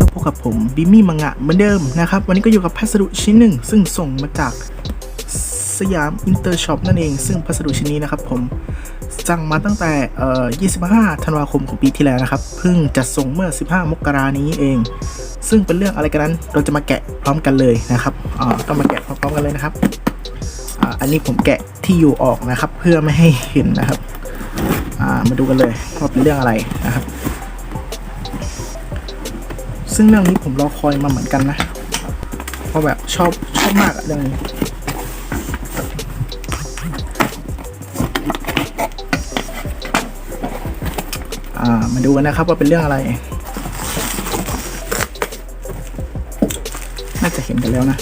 ก็พบกับผมบิมี่มังงะเหมือนเดิมนะครับ วันนี้ก็อยู่กับพัสดุชิ้นหนึ่ง ซึ่งส่งมาจากสยามอินเตอร์ช็อปนั่นเอง ซึ่งพัสดุชิ้นนี้นะครับผมสั่งมาตั้งแต่เอ่อ25 ธันวาคมของปีที่แล้วนะครับ เพิ่งจะส่งเมื่อ 15 มกรานี้เอง ซึ่งเป็นเรื่องอะไรกันนั้น เราจะมาแกะพร้อมกันเลยนะครับอ่าต้องมาแกะพร้อมๆกันเลยนะครับอ่าอันนี้ผมแกะที่อยู่ออกนะครับ เพื่อไม่ให้เห็นนะครับอ่ามาดูกันเลยว่าเป็นเรื่องอะไรนะครับ ซึ่งเรื่องนี้ผมรอคอยมาเหมือนกันนะ เพราะแบบชอบชอบมากอะเรื่องนี้อ่ามาดูกันนะครับว่าเป็นเรื่องอะไร น่าจะเห็นกันแล้วนะ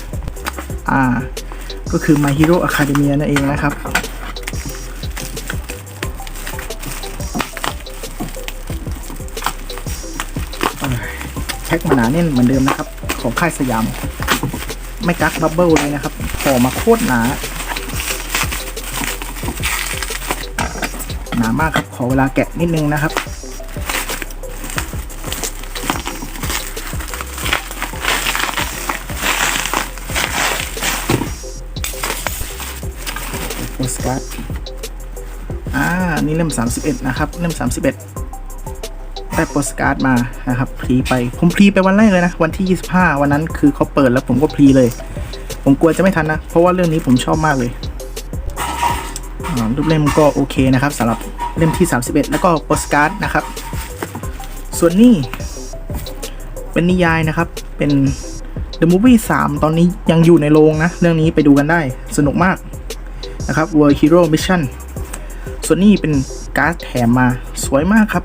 อ่า ก็คือ My Hero Academia นั่นเองนะครับแพ็คมาหนาแน่นเหมือนเดิมนะครับ ของค่ายสยาม ไม่กักบับเบิลเลยนะครับห่อมาโคตรหนา หนามากครับ ขอเวลาแกะนิดนึงนะครับโปสการ์ดอ่า นี่เล่ม31 นะครับ เล่ม31 ได้โปสการ์ดมานะครับพรีไปผมพรีไปวันแรกเลยนะ วันที่ 25 วันนั้นคือเขาเปิดแล้วผมก็พรีเลย ผมกลัวจะไม่ทันนะ เพราะว่าเรื่องนี้ผมชอบมากเลยรูปเล่มก็โอเคนะครับสำหรับเล่มที่ 31 แล้วก็โปสการ์ดนะครับ ส่วนนี้เป็นนิยายนะครับ เป็น The Movie 3 ตอนนี้ยังอยู่ในโรงนะ เรื่องนี้ไปดูกันได้สนุกมากนะครับ World Hero Mission ส่วนนี้เป็นการ์ดแถมมาสวยมากครับ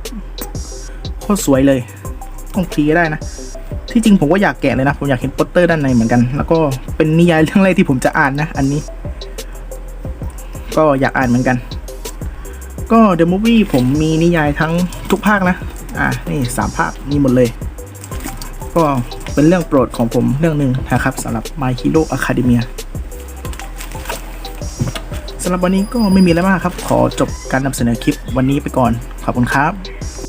ตรสวยเลยต้องพรีก็ได้นะ ที่จริงผมก็อยากแกะเลยนะ ผมอยากเห็นโปสเตอร์ด้านในเหมือนกัน แล้วก็เป็นนิยายเรื่องแรกที่ผมจะอ่านนะ อันนี้ ก็อยากอ่านเหมือนกัน ก็ The Movie ผมมีนิยายทั้งทุกภาคนะ อ่านี่สามภาคมีหมดเลย ก็เป็นเรื่องโปรดของผมเรื่องหนึ่งนะครับสำหรับ My Hero Academia สำหรับวันนี้ก็ไม่มีอะไรมากครับ ขอจบการนำเสนอคลิปวันนี้ไปก่อน ขอบคุณครับ